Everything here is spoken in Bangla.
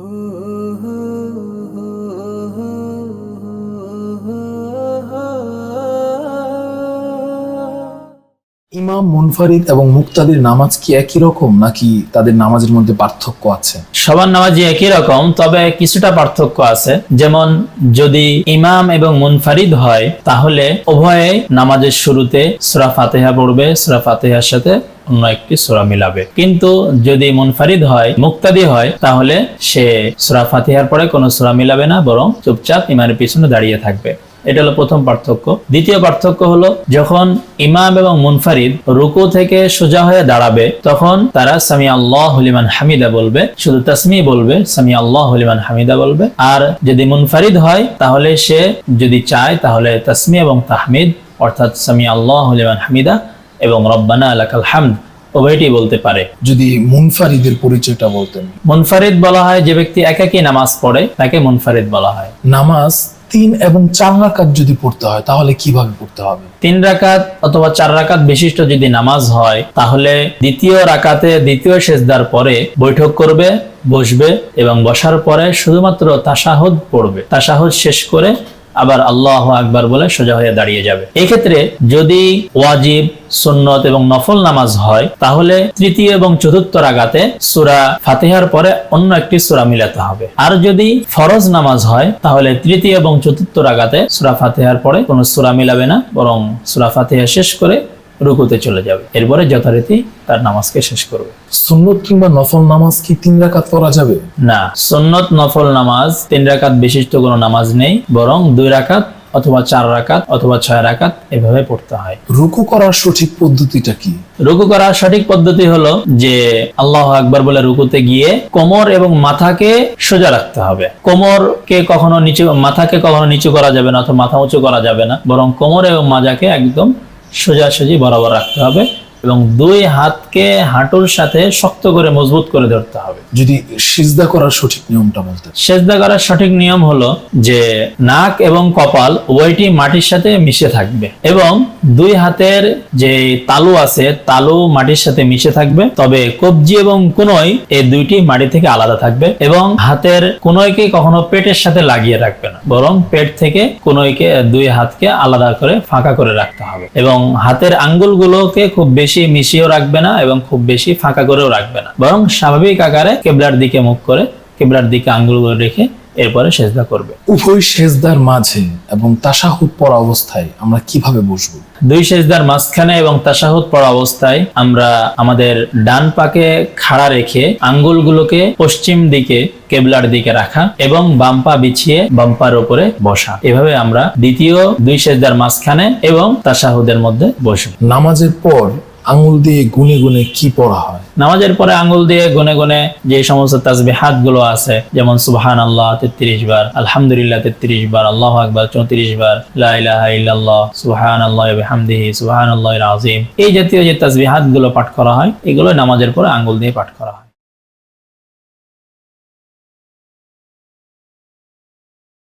Oh. ইমাম, মুনফারিদ এবং মুক্তাদির নামাজ কি একই রকম, নাকি তাদের নামাজের মধ্যে পার্থক্য আছে? সবার নামাজি একই রকম, তবে কিছুটা পার্থক্য আছে। যেমন, যদি ইমাম এবং মুনফারিদ হয়, তাহলে উভয়ে নামাজের শুরুতে সুরা ফাতেহা পড়বে, সুরা ফাতেহার সাথে অন্য একটি সুরা মিলাবে। কিন্তু যদি মুনফারিদ হয়, মুক্তাদি হয়, তাহলে সে সুরা ফাতিহার পরে কোনো সুরা মিলাবে না, বরং চুপচাপ ইমামের পিছনে দাঁড়িয়ে থাকবে। এটা হলো প্রথম পার্থক্য। দ্বিতীয় পার্থক্য হলো যখন ইমাম এবং মুনফারিদ রুকু থেকে সোজা হয়ে দাঁড়াবে তখন তারা সামি আল্লাহ হলিমান হামিদা বলবে শুধু তাসমি বলবে সামি আল্লাহ হলিমান হামিদা বলবে। আর যদি মুনফারিদ হয় তাহলে সে যদি চায় তাহলে তাসমি এবং তাহমিদ অর্থাৎ সামি আল্লাহ হলিমান হামিদা এবং রব্বানা আলাকাল হামদ উভয়টি বলতে পারে। যদি মুনফারিদের পরিচয়টা বলতেন। মুনফারিদ বলা হয় যে ব্যক্তি একাকী নামাজ পড়ে তাকে মুনফারিদ বলা হয়। নামাজ তিন এবং চার রাকাত যদি পড়তে হয়, তাহলে কীভাবে পড়তে হবে? তিন রাকাত অথবা চার রাকাত বিশিষ্ট যদি নামাজ হয়, তাহলে দ্বিতীয় রাকাতে, দ্বিতীয় সেজদার পরে বৈঠক করবে, বসবে এবং বসার পরে শুধুমাত্র তাসাহুদ পড়বে। তাসাহুদ শেষ করে আবার আল্লাহ আকবার বলে সোজা হয়ে দাঁড়িয়ে যাবে। এক্ষেত্রে যদি ওয়াজিব, সুন্নত এবং নফল নামাজ হয়, তাহলে তৃতীয় এবং চতুর্থ রাগাতে সুরা ফাতেহার পরে অন্য একটি সুরা মিলাতে হবে। আর যদি ফরজ নামাজ হয়, তাহলে তৃতীয় এবং চতুর্থ রাগাতে সুরা ফাতেহার পরে কোনো সুরা মিলাবে না, বরং সুরা ফাতেহা শেষ করে রুকুতে চলে যাবে। এরপরে যথারীতি তার নামাজকে শেষ করবে। সুন্নত কিংবা নফল নামাজ কি তিন রাকাত পড়া যাবে? না সুন্নত নফল নামাজ তিন রাকাত বিশিষ্ট কোনো নামাজ নেই বরং দুই রাকাত অথবা চার রাকাত অথবা ছয় রাকাত এভাবে পড়তে হয়। রুকু করার সঠিক পদ্ধতিটা কি? রুকু করার সঠিক পদ্ধতি হলো যে আল্লাহ আকবার বলে রুকুতে গিয়ে কোমর এবং মাথাকে সোজা রাখতে হবে। কোমরকে কখনো নিচু মাথাকে কখনো নিচু করা যাবে না অথবা মাথা উঁচু করা যাবে না বরং কোমর এবং মাজাকে একদম সোজাসুজি বরাবর রাখতে হবে এবং দুই হাতকে হাঁটুর সাথে শক্ত করে মজবুত করে ধরতে হবে। যদি সিজদা করার সঠিক নিয়মটা বলতেন। সেজদা করার সঠিক নিয়ম হলো যে নাক এবং কপাল উভয়টি মাটির সাথে মিশে থাকবে এবং দুই হাতের যে তালু আছে তালু মাটির সাথে মিশে থাকবে। তবে কবজি এবং কোনই এই দুইটি মাটি থেকে আলাদা থাকবে এবং হাতের কোনইকে কখনো পেটের সাথে লাগিয়ে রাখবে না। বরং পেট থেকে কোনইকে দুই হাতকে আলাদা করে ফাঁকা করে রাখতে হবে এবং হাতের আঙ্গুলগুলোকে খুব বেশি মিশিয়েও রাখবে না এবং খুব বেশি ফাঁকা করেও রাখবে না। বরং স্বাভাবিক আকারে কেবলার দিকে মুখ করে কেবলার দিকে আঙ্গুলগুলো রেখে এরপরে সেজদা করবে। উভয় সেজদার মাঝে এবং তাসাহুদ পড়া অবস্থায় আমরা কীভাবে বসবো? দুই সেজদার মাঝখানে এবং তাসাহুদ পড়া অবস্থায় আমরা আমাদের ডান পাকে খাড়া রেখে আঙ্গুলগুলোকে পশ্চিম দিকে কেবলার দিকে রাখা এবং বাম পা বিছিয়ে বাম পার উপরে বসা। এভাবে আমরা দ্বিতীয় দুই সেজদার মাঝখানে এবং তাসাহুদের মধ্যে বসব। নামাজের পর আঙুল দিয়ে গুনে গুনে কি পড়া হয়? নামাজের পরে আঙুল দিয়ে গুনে গুনে যে সমস্ত তাজবিহাতগুলো আছে, যেমন সুবহান আল্লাহ তেত্রিশ বার, আলহামদুলিল্লাহ তেত্রিশ বার, আল্লাহ আকবার চৌত্রিশ বার, লা ইলাহা ইল্লাল্লাহ সুবহান আল্লাহ হামদিহি সুবহান আল্লাহ আজিম এই জাতীয় যে তাজবিহাতগুলো পাঠ করা হয়, এগুলো নামাজের পরে আঙুল দিয়ে পাঠ করা হয়।